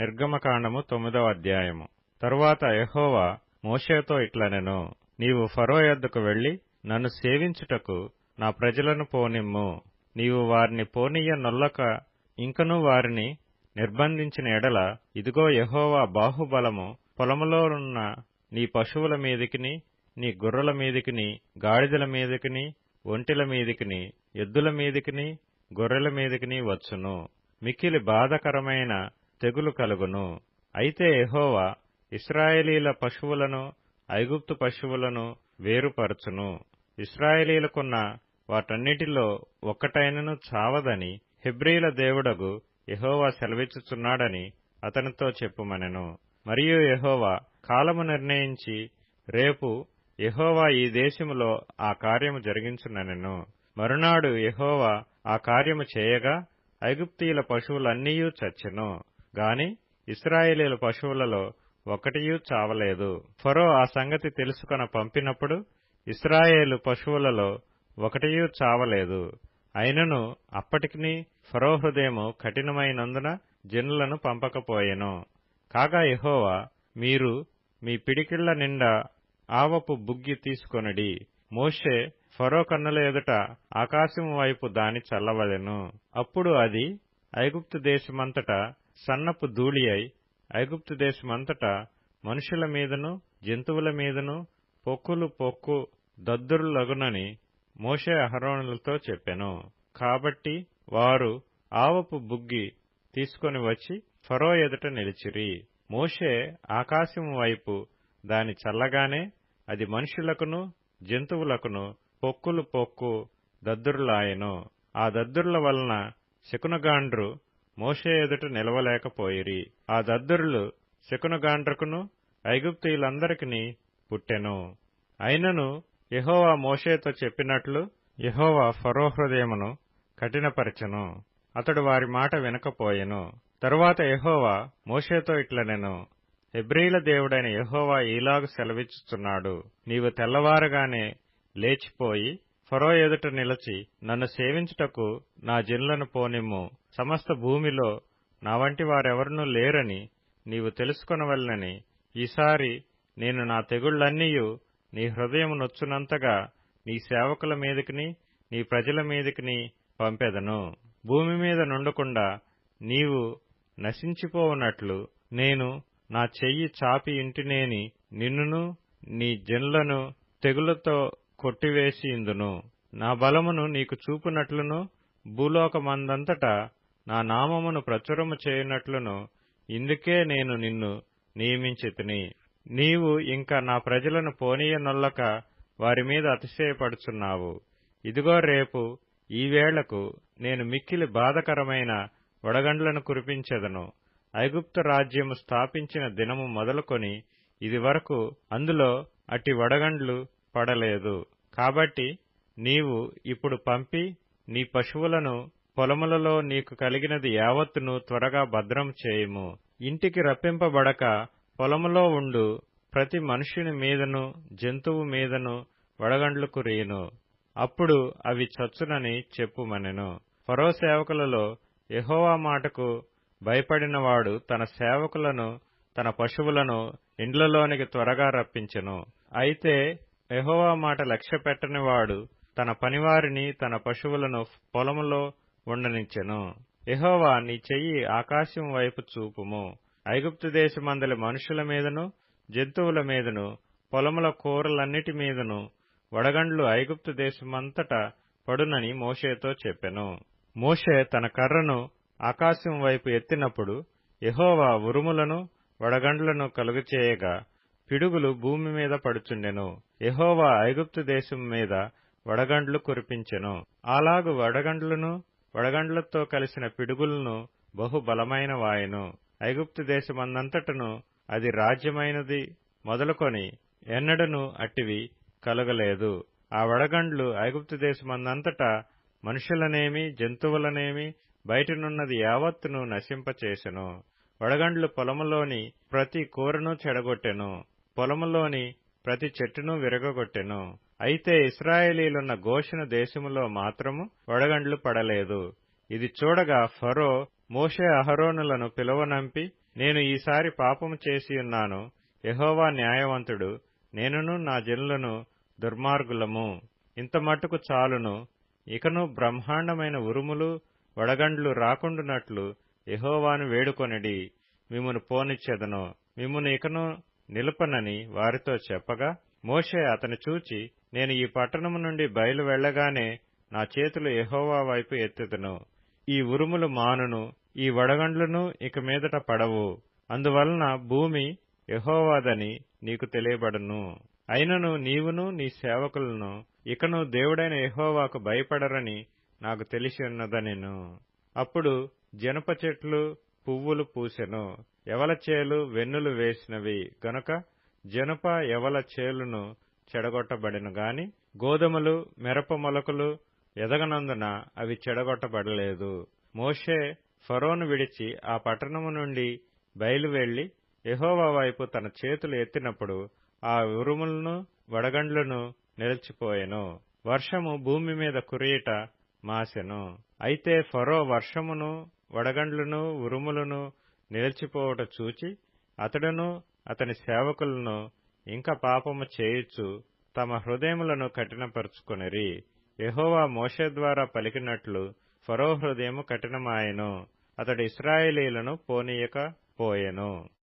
నిర్గమకాండము తొమ్మిదవ అధ్యాయము. తరువాత యహోవా మోషేతో ఇట్లనెను నీవు ఫరో యొద్దకు వెళ్ళి నన్ను సేవించుటకు నా ప్రజలను పోనిమ్ము. నీవు వారిని పోనీయ నొల్లక ఇంకను వారిని నిర్బంధించిన ఎడల ఇదిగో యహోవా బాహుబలము పొలములోనున్న నీ పశువుల మీదికిని నీ గొర్రెల మీదికిని గాడిదల మీదికిని ఒంటిల మీదికిని ఎద్దుల మీదికిని గొర్రెల మీదికిని వచ్చును. మిక్కిలి బాధకరమైన తెగులు కలుగును. అయితే ఎహోవా ఇస్రాయేలీల పశువులను ఐగుప్తు పశువులను వేరుపరచును. ఇస్రాయేలీలకున్న వాటన్నిటిలో ఒక్కటైనను చావదని హెబ్రీల దేవుడగు ఎహోవా సెలవిచ్చుచున్నాడని అతనితో చెప్పుమనెను. మరియు ఎహోవా కాలము నిర్ణయించి రేపు ఎహోవా ఈ దేశములో ఆ కార్యము జరిగించుననెను. మరునాడు ఎహోవా ఆ కార్యము చేయగా ఐగుప్తీయుల పశువులన్నీయూ చచ్చెను. గాని ఇస్రాయేలీల పశువులలో ఒకటియూ చావలేదు. ఫరో ఆ సంగతి తెలుసుకొన పంపినప్పుడు ఇస్రాయేలు పశువులలో ఒకటియూ చావలేదు. అయినను అప్పటికిని ఫరో హృదయము కఠినమైనందున జనులను పంపకపోయెను. కాగా యెహోవా మీరు మీ పిడికిళ్ళ నిండా ఆవపు బుగ్గి తీసుకొనడి. మోషే ఫరో కన్నుల ఎదుట ఆకాశం వైపు దాని చల్లవలెను. అప్పుడు అది ఐగుప్తు దేశమంతటా సన్నపు ధూళి అయి ఐగుప్తు దేశమంతటా మనుషుల మీదను జంతువుల మీదను పొక్కులు పొక్కు దద్దురులగునని మోషే అహరోనులతో చెప్పెను. కాబట్టి వారు ఆవపు బుగ్గి తీసుకొని వచ్చి ఫరో ఎదుట నిలిచిరి. మోషే ఆకాశం వైపు దాని చల్లగానే అది మనుషులకును జంతువులకును పొక్కులు పొక్కు దద్దురులాయెను. ఆ దద్దుర్ల వలన శకునగాండ్రు మోషే ఎదుట నిలవలేకపోయిరి. ఆ దద్దురులు శకునగాండ్రకును ఐగుప్తీయులందరికీ పుట్టెను. అయినను యహోవా మోషేతో చెప్పినట్లు యహోవా ఫరో హృదయమును కఠినపరచెను. అతడు వారి మాట వినకపోయెను. తరువాత యహోవా మోషేతో ఇట్లనెను హెబ్రీల దేవుడైన యహోవా ఈలాగు సెలవిచ్చుచున్నాడు. నీవు తెల్లవారగానే లేచిపోయి ఫరో ఎదుట నిలచి నన్ను సేవించుటకు నా జనులను పోనిమ్ము. సమస్త భూమిలో నా వంటి వారెవరనూ లేరని నీవు తెలుసుకొనవలనని ఈసారి నేను నా తెగుళ్ళన్నీయు నీ హృదయం నొచ్చునంతగా నీ సేవకుల మీదకిని నీ ప్రజల మీదకిని పంపెదను. భూమి మీద నుండకుండా నీవు నశించిపోవునట్లు నేను నా చెయ్యి చాపి ఇంటినేని నిన్నును నీ జనులను తెగులతో కొట్టివేసి ఇందును నా బలమును నీకు చూపునట్లును భూలోకమందంతటా నా నామమును ప్రచురము చేయునట్లును ఇందుకే నేను నిన్ను నియమించితిని. నీవు ఇంకా నా ప్రజలను పోనీయనొల్లక వారి మీద అతిశయపడుచున్నావు. ఇదిగో రేపు ఈ వేళకు నేను మిక్కిలి బాధకరమైన వడగండ్లను కురిపించెదను. ఐగుప్తు రాజ్యము స్థాపించిన దినము మొదలుకొని ఇది వరకు అందులో అట్టి వడగండ్లు పడలేదు. కాబట్టి నీవు ఇప్పుడు పంపి నీ పశువులను పొలములలో నీకు కలిగినది యావత్తును త్వరగా భద్రం చేయుము. ఇంటికి రప్పింపబడక పొలములో ఉండు ప్రతి మనుష్యుని మీదను జంతువు మీదను వడగండ్లు కురియును. అప్పుడు అవి చచ్చునని చెప్పుమనెను. ఫరో సేవకులలో యెహోవా మాటకు భయపడినవాడు తన సేవకులను తన పశువులను ఇండ్లలోనికి త్వరగా రప్పించెను. అయితే ఎహోవా మాట లక్ష్య పెట్టనివాడు తన పనివారిని తన పశువులను పొలములో ఉండనిచ్చెను. ఎహోవా నీ చెయ్యి ఆకాశం వైపు చూపుము. ఐగుప్తు దేశమందలి మనుషుల మీదను జంతువుల మీదను పొలముల కూరలన్నిటి మీదను వడగండ్లు ఐగుప్తు దేశమంతటా పడునని మోషేతో చెప్పెను. మోషే తన కర్రను ఆకాశం వైపు ఎత్తినప్పుడు ఎహోవా ఉరుములను వడగండ్లను కలుగచేయగా పిడుగులు భూమి మీద పడుచుండెను. యహోవా ఐగుప్తు దేశం మీద వడగండ్లు కురిపించెను. అలాగు వడగండ్లను వడగండ్లతో కలిసిన పిడుగులను బహు బలమైన వాయెను. ఐగుప్తు దేశమందంతటను అది రాజ్యమైనది మొదలుకొని ఎన్నడను అట్టివి కలగలేదు. ఆ వడగండ్లు ఐగుప్తు దేశమందంతటా మనుషులనేమి జంతువులనేమి బయటనున్నది యావత్తును నశింపచేసెను. వడగండ్లు పొలములోని ప్రతి కూరను చెడగొట్టెను. పొలములోని ప్రతి చెట్టును విరగగొట్టెను. అయితే ఇస్రాయేలీలున్న గోషున దేశములో మాత్రము వడగండ్లు పడలేదు. ఇది చూడగా ఫరో మోషే అహరోనులను పిలువనంపి నేను ఈసారి పాపము చేసియున్నాను యహోవా న్యాయవంతుడు నేనును నా జనులను దుర్మార్గులము. ఇంత మట్టుకు చాలును. ఇకను బ్రహ్మాండమైన ఉరుములు వడగండ్లు రాకుండునట్లు యహోవాను వేడుకొనిడి. మిమ్మును పోనిచ్చెదను. మిమ్మును ఇకను నిలుపనని వారితో చెప్పగా మోషే అతను చూచి నేను ఈ పట్టణము నుండి బయలు వెళ్ళగానే నా చేతులు ఎహోవా వైపు ఎత్తెదను. ఈ ఉరుములు మానును ఈ వడగండ్లను ఇక మీదట పడవు. అందువలన భూమి యహోవాదని నీకు తెలియబడును. అయినను నీవును నీ సేవకులను ఇకను దేవుడైన యహోవాకు భయపడరని నాకు తెలిసి ఉన్నదనెను. అప్పుడు జనప చెట్లు పువ్వులు పూసెను. ఎవల చేలు వెన్నులు వేసినవి? గనుక జనప ఎవల చేలును చెడగొట్టబడిన గాని గోధుమలు మిరప మొలకలు ఎదగనందున అవి చెడగొట్టబడలేదు. మోషే ఫరోను విడిచి ఆ పట్టణము నుండి బయలు ఎహోవా వైపు తన చేతులు ఎత్తినప్పుడు ఆ ఉరుములను వడగండ్లను నిలిచిపోయెను. వర్షము భూమి మీద కురియుట మాసెను. అయితే ఫరో వర్షమును వడగండ్లను ఉరుములను నిలిచిపోవట చూచి అతడును అతని సేవకులను ఇంకా పాపము చేయుచు తమ హృదయములను కఠినపరుచుకొనిరి. యహోవా మోషే ద్వారా పలికినట్లు ఫరో హృదయము కఠినమాయెను. అతడు ఇస్రాయేలీలను పోనీయక పోయెను.